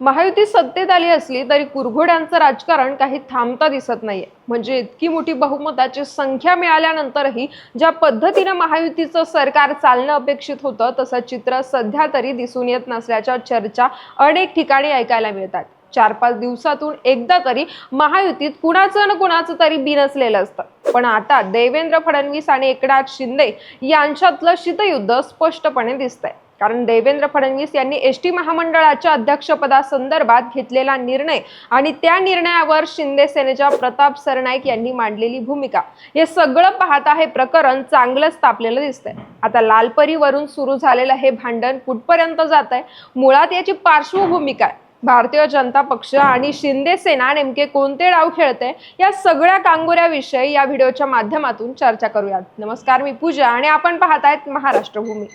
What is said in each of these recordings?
महायुती सत्तेत आली असली तरी कुरघोड्यांचं राजकारण काही थांबता दिसत नाहीये. म्हणजे इतकी मोठी बहुमताची संख्या मिळाल्यानंतरही ज्या पद्धतीनं महायुतीचं सरकार चालणं अपेक्षित होतं तसं चित्र सध्या तरी दिसून येत नसल्याच्या चर्चा अनेक ठिकाणी ऐकायला मिळतात. चार पाच दिवसातून एकदा तरी महायुतीत कुणाचं ना कुणाचं तरी बिनसलेलं असतं. पण आता देवेंद्र फडणवीस आणि एकनाथ शिंदे यांच्यातलं शीतयुद्ध स्पष्टपणे दिसतंय. कारण देवेंद्र फडणवीस यांनी एस टी महामंडळाच्या अध्यक्षपदासंदर्भात घेतलेला निर्णय आणि त्या निर्णयावर शिंदे सेनेच्या प्रताप सरनाईक यांनी मांडलेली भूमिका. हे सगळं पाहता हे प्रकरण चांगलंच तापलेलं दिसतंय. आता लालपरीवरून सुरू झालेलं हे भांडण कुठपर्यंत जात आहे मुळात याची पार्श्वभूमी काय भारतीय जनता पक्ष आणि शिंदे सेना नेमके कोणते डाव खेळते या सगळ्या कांगोऱ्याविषयी या व्हिडिओच्या माध्यमातून चर्चा करूयात. नमस्कार मी पूजा आणि आपण पाहतायत महाराष्ट्र भूमी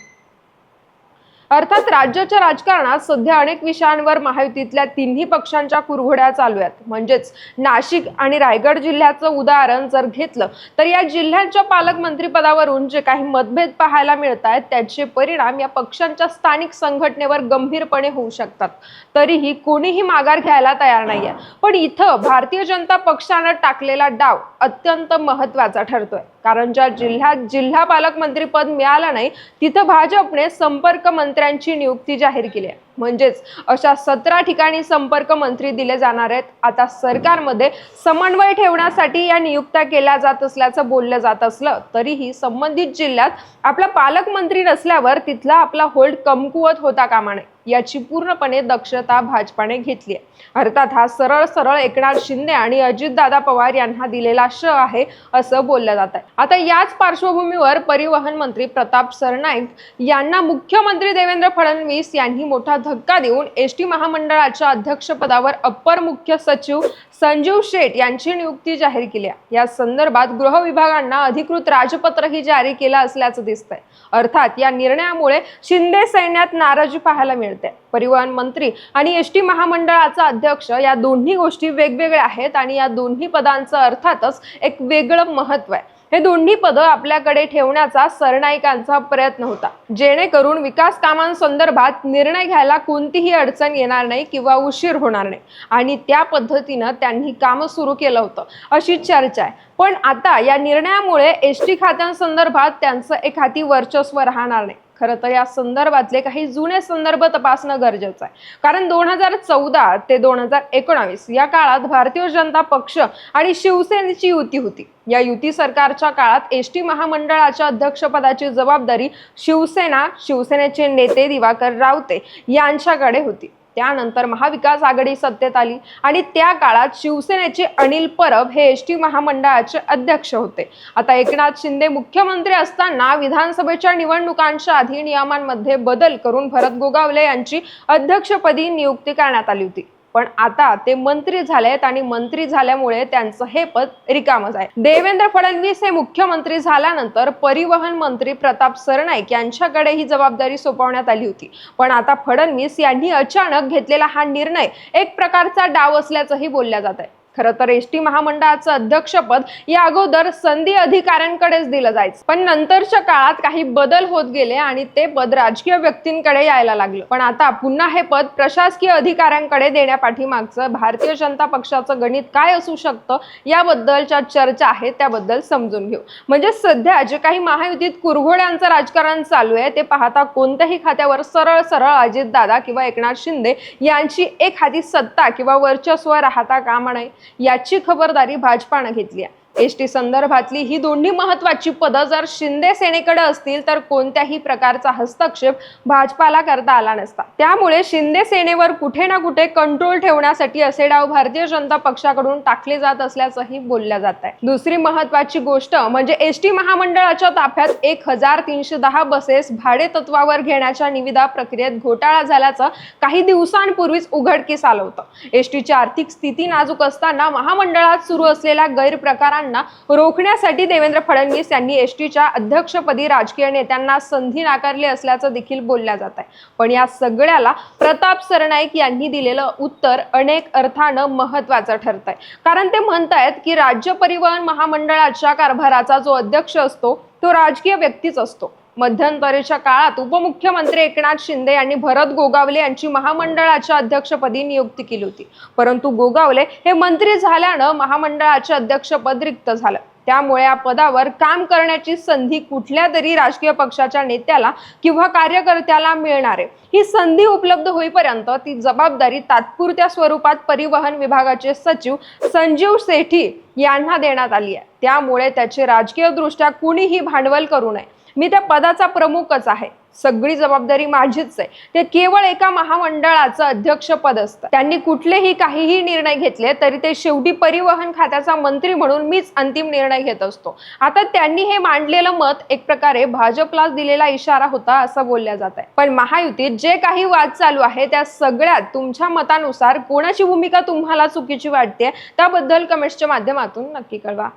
अर्थात राज्याच्या राजकारणात सध्या अनेक विषयांवर महायुतीतल्या तिन्ही पक्षांच्या कुरघोड्या चालू आहेत. म्हणजेच नाशिक आणि रायगड जिल्ह्याचं उदाहरण जर घेतलं तर या जिल्ह्यांच्या पालकमंत्रीपदावरून जे काही मतभेद पाहायला मिळत आहेत त्याचे परिणाम या पक्षांच्या स्थानिक संघटनेवर गंभीरपणे होऊ शकतात. तरीही कोणीही माघार घ्यायला तयार नाहीये. पण इथं भारतीय जनता पक्षानं टाकलेला डाव अत्यंत महत्त्वाचा ठरतोय. कारण ज्या जिल्ह्यात जिल्हा पालकमंत्रीपद मिळालं नाही तिथं भाजपने संपर्क मंत्री मंत्र्यांची नियुक्ती जाहीर केली आहे. म्हणजेच अशा सतरा ठिकाणी संपर्क मंत्री दिले जाणार आहेत. आता सरकारमध्ये समन्वय ठेवण्यासाठी या नियुक्त्या केल्या जात असल्याचं बोललं जात असलं तरीही संबंधित जिल्ह्यात आपला पालकमंत्री नसल्यावर तिथला आपला होल्ड कमकुवत होता कामा नये याची पूर्णपणे दक्षता भाजपाने घेतली आहे. अर्थात हा सरळ सरळ एकनाथ शिंदे आणि अजितदादा पवार यांना दिलेला श आहे असं बोललं जात आहे. आता याच पार्श्वभूमीवर परिवहन मंत्री प्रताप सरनाईक यांना मुख्यमंत्री देवेंद्र फडणवीस यांनी मोठा धक्का देऊन एस टी महामंडळाच्या अध्यक्षपदावर अप्पर मुख्य सचिव संजीव शेठ यांची नियुक्ती जाहीर केली आहे. या संदर्भात गृह विभागांना अधिकृत राजपत्रही जारी केलं असल्याचं दिसतंय. अर्थात या निर्णयामुळे शिंदे सैन्यात नाराजी पाहायला मिळते. परिवहन मंत्री आणि एस टी महामंडळाचा अध्यक्ष या दोन्ही गोष्टी वेगवेगळ्या आहेत आणि या दोन्ही पदांचं अर्थातच एक वेगळं महत्त्व आहे. हे दोन्ही पदं आपल्याकडे ठेवण्याचा सरनाईकांचा प्रयत्न होता. जेणेकरून विकास कामांसंदर्भात निर्णय घ्यायला कोणतीही अडचण येणार नाही किंवा उशीर होणार नाही. आणि त्या पद्धतीनं त्यांनी काम सुरू केलं होतं अशी चर्चा आहे. पण आता या निर्णयामुळे एस टी खात्यांसंदर्भात त्यांचं एक हाती वर्चस्व राहणार नाही. खरं तर या संदर्भातले काही जुने संदर्भ तपासणं गरजेचं आहे. कारण दोन हजार चौदा ते दोन हजार एकोणावीस या काळात भारतीय जनता पक्ष आणि शिवसेनेची युती होती. या युती सरकारच्या काळात एस टी महामंडळाच्या अध्यक्षपदाची जबाबदारी शिवसेना शिवसेनेचे नेते दिवाकर रावते यांच्याकडे होती. त्यानंतर महाविकास आघाडी सत्तेत आली आणि त्या काळात शिवसेनेचे अनिल परब हे एस टी महामंडळाचे अध्यक्ष होते. आता एकनाथ शिंदे मुख्यमंत्री असताना विधानसभेच्या निवडणुकांच्या अधिनियमांमध्ये बदल करून भरत गोगावले यांची अध्यक्षपदी नियुक्ती करण्यात आली होती. पण आता ते मंत्री झालेत आणि मंत्री झाल्यामुळे त्यांचं हे पद रिकामच आहे. देवेंद्र फडणवीस हे मुख्यमंत्री झाल्यानंतर परिवहन मंत्री प्रताप सरनाईक यांच्याकडे ही जबाबदारी सोपवण्यात आली होती. पण आता फडणवीस यांनी अचानक घेतलेला हा निर्णय एक प्रकारचा डाव असल्याचंही बोलल्या जात आहे. खरं तर एस टी महामंडळाचं अध्यक्षपद या अगोदर संधी अधिकाऱ्यांकडेच दिलं जायचं. पण नंतरच्या काळात काही बदल होत गेले आणि ते पद राजकीय व्यक्तींकडे यायला लागलं. पण आता पुन्हा हे पद प्रशासकीय अधिकाऱ्यांकडे देण्यापाठीमागचं भारतीय जनता पक्षाचं गणित काय असू शकतं याबद्दलच्या चर्चा आहेत त्याबद्दल समजून घेऊ. म्हणजे सध्या जे काही महायुतीत कुरघोड्यांचं राजकारण चालू आहे ते पाहता कोणत्याही खात्यावर सरळ सरळ अजितदादा किंवा एकनाथ शिंदे यांची एक हाती सत्ता किंवा वर्चस्व राहता कामा नये. याची खबरदारी भाजपानं घेतली आहे. एस टी संदर्भातली ही दोन्ही महत्वाची पदं जर शिंदे सेनेकडे असतील तर कोणत्याही प्रकारचा हस्तक्षेप भाजपाला करता आला नसता. त्यामुळे शिंदे सेनेवर कुठे ना कुठे कंट्रोल ठेवण्यासाठी असे डाव भारतीय जनता पक्षाकडून टाकले जात असल्याचंही बोलल्या जात आहे. दुसरी महत्वाची गोष्ट म्हणजे एस टी महामंडळाच्या ताफ्यात एक हजार तीनशे दहा बसेस भाडे तत्वावर घेण्याच्या निविदा प्रक्रियेत घोटाळा झाल्याचं काही दिवसांपूर्वीच उघडकीस आलं होतं. एस टीची आर्थिक स्थिती नाजूक असताना महामंडळात सुरू असलेल्या गैरप्रकारांना रोखण्यासाठी देवेंद्र फडणवीस यांनी एस टीच्या अध्यक्षपदी राजकीय नेत्यांना संधी नाकारली असल्याचं देखील बोलल्या जात आहे. पण या सगळ्याला प्रताप सरनाईक यांनी दिलेलं उत्तर अनेक अर्थानं महत्वाचं ठरत आहे कारण ते म्हणतायत की राज्य परिवहन महामंडळाच्या कारभाराचा जो अध्यक्ष असतो तो राजकीय व्यक्तीच असतो. मध्यंतरीच्या काळात उपमुख्यमंत्री एकनाथ शिंदे यांनी भरत गोगावले यांची महामंडळाच्या अध्यक्षपदी नियुक्ती केली होती. परंतु गोगावले हे मंत्री झाल्यानं महामंडळाचे अध्यक्षपद रिक्त झालं. त्यामुळे या पदावर काम करण्याची संधी कुठल्या तरी राजकीय पक्षाच्या नेत्याला किंवा कार्यकर्त्याला मिळणार आहे. ही संधी उपलब्ध होईपर्यंत ती जबाबदारी तात्पुरत्या स्वरूपात परिवहन विभागाचे सचिव संजीव सेठी यांना देण्यात आली आहे. त्यामुळे त्याचे राजकीय दृष्ट्या कुणीही भांडवल करू नये. मी त्या पदाचा प्रमुखच आहे. सगळी जबाबदारी माझीच आहे. ते केवळ एका महामंडळाचं अध्यक्षपद असतं. त्यांनी कुठलेही काहीही निर्णय घेतले तरी ते शेवटी परिवहन खात्याचा मंत्री म्हणून मीच अंतिम निर्णय घेत असतो. आता त्यांनी हे मांडलेलं मत एक प्रकारे भाजपलाच दिलेला इशारा होता असं बोलल्या जात आहे. पण महायुतीत जे काही वाद चालू आहे त्या सगळ्यात तुमच्या मतानुसार कोणाची भूमिका तुम्हाला चुकीची वाटते त्याबद्दल कमेंट्सच्या माध्यमातून नक्की कळवा.